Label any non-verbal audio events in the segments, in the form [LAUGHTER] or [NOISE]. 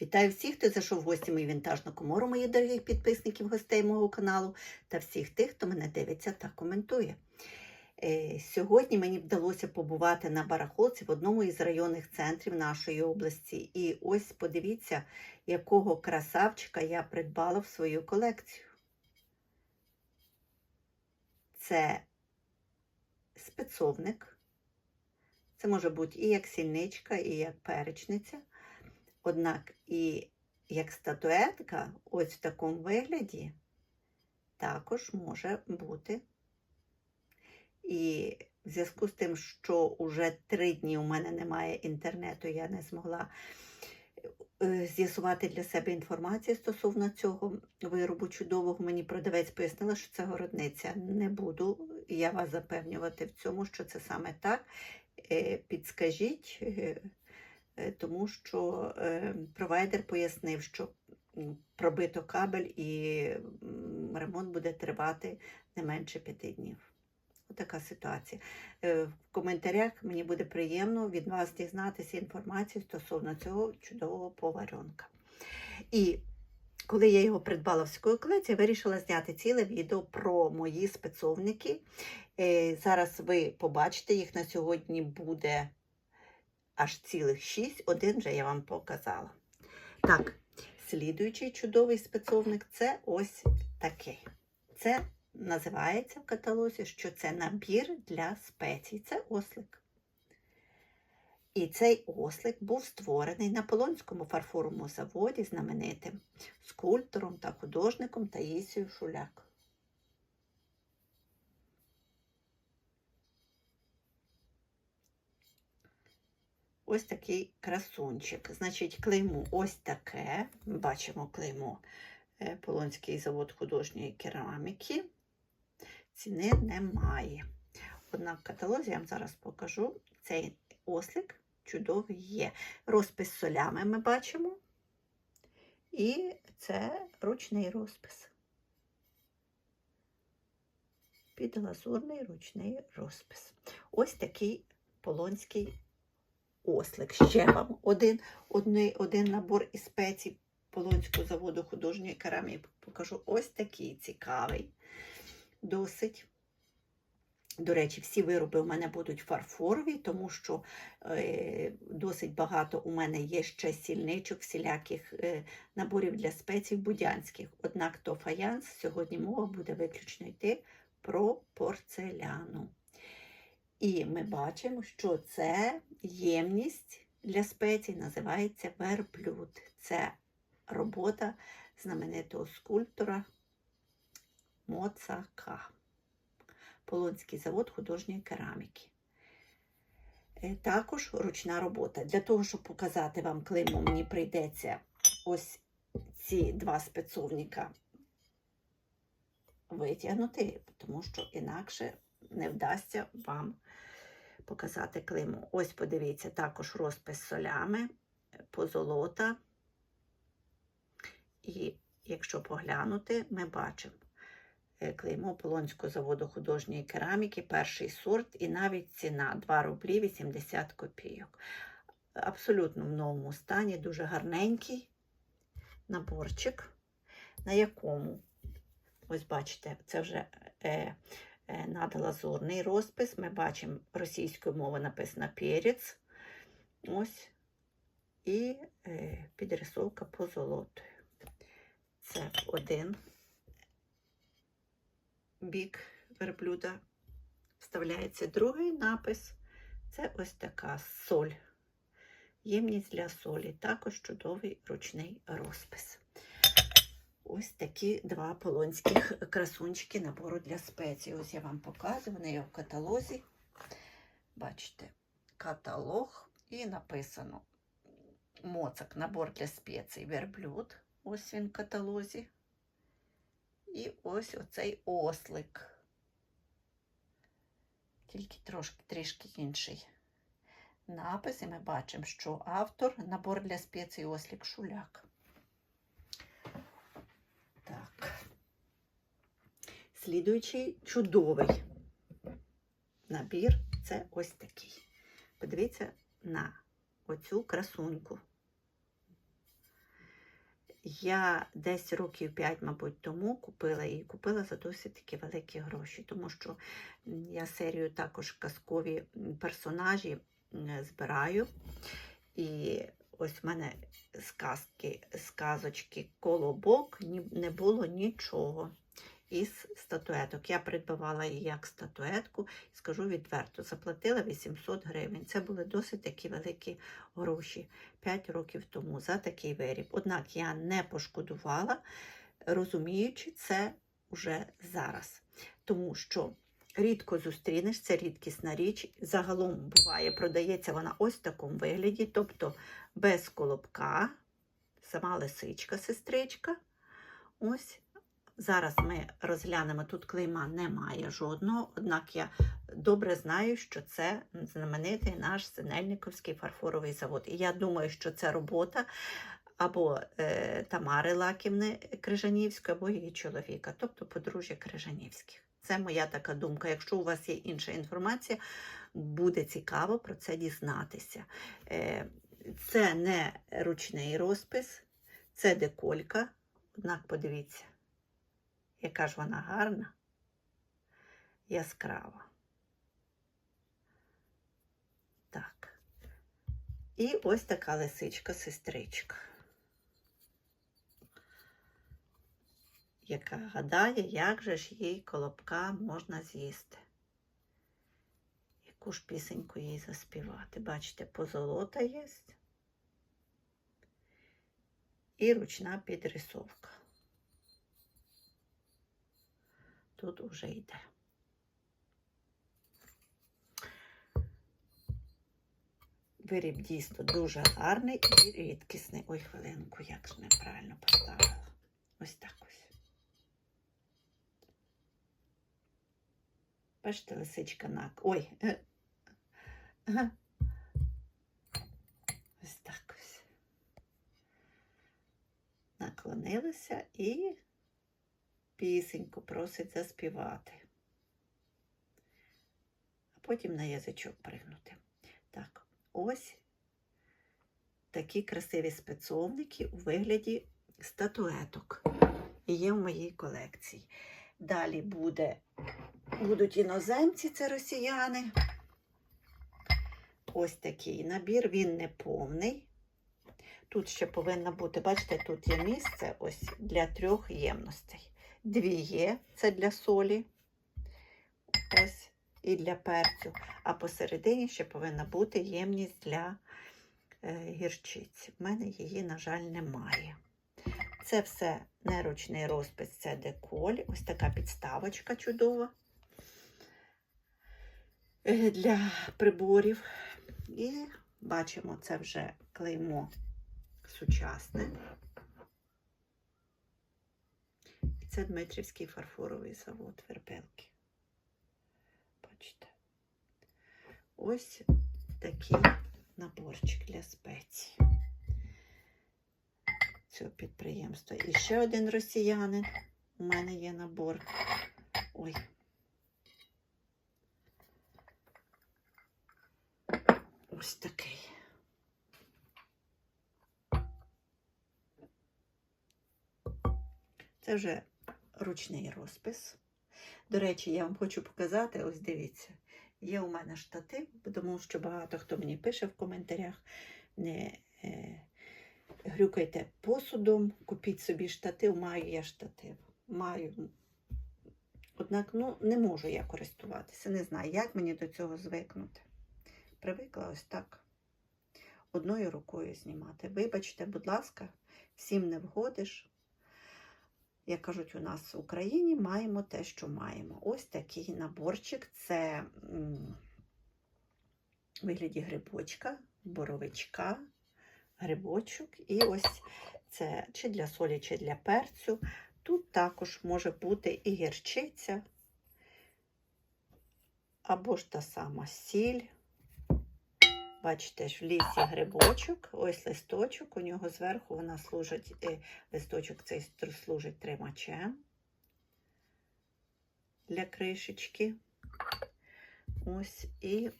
Вітаю всіх, хто зайшов в гості в мою вінтажну комору, моїх дорогих підписників, гостей мого каналу та всіх тих, хто мене дивиться та коментує. Е, Сьогодні мені вдалося побувати на барахолці в одному із районних центрів нашої області. І ось подивіться, якого красавчика я придбала в свою колекцію. Це спецовник. Це може бути і як сільничка, і як перечниця. Однак і як статуетка, ось в такому вигляді, також може бути. І в зв'язку з тим, що вже три дні у мене немає інтернету, я не змогла е, з'ясувати для себе інформацію стосовно цього виробу чудового. Мені продавець пояснила, що це городниця. Не буду я вас запевнювати в цьому, що це саме так. Е, Підскажіть, е, тому що е, провайдер пояснив, що пробито кабель і ремонт буде тривати не менше п'яти днів. Отака ситуація. Е, В коментарях мені буде приємно від вас дізнатися інформацію стосовно цього чудового поваренка. І коли я його придбала в колекцію, я вирішила зняти ціле відео про мої спецовники. Е, Зараз ви побачите, їх на сьогодні буде аж цілих шість. Один вже я вам показала. Так, слідуючий чудовий спецовник це ось такий. Це називається в каталозі, що це набір для спецій. Це ослик. І цей ослик був створений на Полонському фарфоровому заводі знаменитим скульптором та художником Таїсією Шуляк. Ось такий красунчик. Значить, клеймо ось таке. Бачимо клеймо е, Полонський завод художньої кераміки. Ціни немає. Однак в каталозі я вам зараз покажу. Цей ослик чудовий є. Розпис солями ми бачимо. І це ручний розпис. Підглазурний ручний розпис. Ось такий полонський ослик. Ще вам один, один, один набор із спецій Полонського заводу художньої кераміки покажу. Ось такий цікавий. Досить. До речі, всі вироби у мене будуть фарфорові, тому що е, досить багато у мене є ще сільничок, всіляких е, наборів для спецій будянських. Однак то фаянс, сьогодні мова буде виключно йти про порцеляну. І ми бачимо, що це ємність для спецій називається верблюд. Це робота знаменитого скульптора Моцака. Полонський завод художньої кераміки. Е, Також ручна робота. Для того, щоб показати вам клеймо, мені прийдеться ось ці два спецовника витягнути, тому що інакше не вдасться вам показати клеймо. Ось подивіться, також розпис солями, позолота. І якщо поглянути, ми бачимо е, клеймо Полонського заводу художньої кераміки, перший сорт, і навіть ціна 2 рублі 80 копійок. Абсолютно в новому стані, дуже гарненький наборчик, на якому, ось бачите, це вже е, е, надлазурний розпис. Ми бачимо російською мовою написано перець. Ось. І е, підрисовка позолотою. Це один бік верблюда вставляється другий напис. Це ось така соль. Ємність для солі. Також чудовий ручний розпис. Ось такі два полонських красунчики набору для спецій. Ось я вам показую, вони є в каталозі. Бачите, каталог і написано моцак, набор для спецій, верблюд. Ось він в каталозі. І ось оцей ослик. Тільки трошки трішки інший напис. І ми бачимо, що автор набор для спецій ослик Шуляк. Так. Слідуючий чудовий набір це ось такий. Подивіться на оцю красуньку. Я десь років 5, мабуть, тому купила і купила за досить такі великі гроші, тому що я серію також казкові персонажі збираю. І ось в мене сказки, сказочки колобок не було нічого із статуеток. Я придбавала її як статуетку, скажу відверто, заплатила 800 гривень. Це були досить такі великі гроші 5 років тому за такий виріб. Однак я не пошкодувала, розуміючи це вже зараз. Тому що рідко зустрінеш, це рідкісна річ. Загалом буває, продається вона ось в такому вигляді, тобто без колобка, сама лисичка, сестричка. Ось зараз ми розглянемо, тут клейма немає жодного, однак я добре знаю, що це знаменитий наш Синельниковський фарфоровий завод. І я думаю, що це робота або е, Тамари Лаківни Крижанівської, або її чоловіка, тобто подружжя Крижанівських. Це моя така думка. Якщо у вас є інша інформація, буде цікаво про це дізнатися. Е, це не ручний розпис, це деколька. Однак подивіться, яка ж вона гарна, яскрава. Так. І ось така лисичка-сестричка, яка гадає, як же ж їй колобка можна з'їсти. Яку ж пісеньку їй заспівати. Бачите, позолота є. І ручна підрисовка. Тут уже йде. Виріб дійсно дуже гарний і рідкісний. Ой, хвилинку, як ж неправильно поставила. Ось так ось. Бачите, лисичка на. Ой. [LAUGHS] Ось так ось. Наклонилася і пісеньку просить заспівати. А потім на язичок пригнути. Так, ось такі красиві спецовники у вигляді статуеток. І є в моїй колекції. Далі буде, будуть іноземці, це росіяни. Ось такий набір, він не повний. Тут ще повинно бути, бачите, тут є місце ось для трьох ємностей. Дві є, це для солі, ось і для перцю. А посередині ще повинна бути ємність для е, гірчиці. У мене її, на жаль, немає. Це все не ручний розпис, це деколь. Ось така підставочка чудова е, для приборів. І бачимо, це вже клеймо сучасне. І це Дмитрівський фарфоровий завод Вербелки. Бачите. Ось такий наборчик для спецій цього підприємства. І ще один росіянин. У мене є набор. Ой. Ось такий. Це вже ручний розпис. До речі, я вам хочу показати, ось дивіться, є у мене штатив, тому що багато хто мені пише в коментарях. Не е, грюкайте посудом, купіть собі штатив, маю я штатив. Маю. Однак ну, не можу я користуватися. Не знаю, як мені до цього звикнути. Привикла ось так. Одною рукою знімати. Вибачте, будь ласка, всім не вгодиш. Як кажуть, у нас в Україні маємо те, що маємо. Ось такий наборчик. Це у вигляді грибочка, боровичка, грибочок. І ось це чи для солі, чи для перцю. Тут також може бути і гірчиця, або ж та сама сіль. Бачите, ж в лісі грибочок, ось листочок, у нього зверху вона служить, е, листочок цей служить тримачем для кришечки. Ось і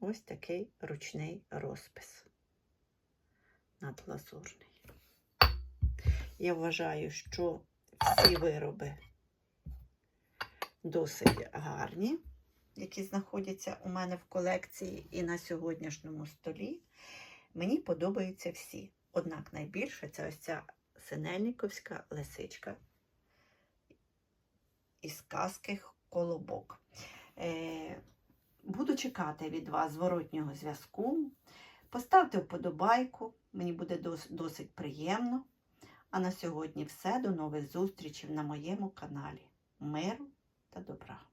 ось такий ручний розпис надлазурний. Я вважаю, що всі вироби досить гарні, які знаходяться у мене в колекції і на сьогоднішньому столі. Мені подобаються всі. Однак найбільше це ось ця синельниковська лисичка із казки Колобок. Е, буду чекати від вас зворотнього зв'язку. Поставте вподобайку, мені буде дос- досить приємно. А на сьогодні все. До нових зустрічей на моєму каналі. Миру та добра!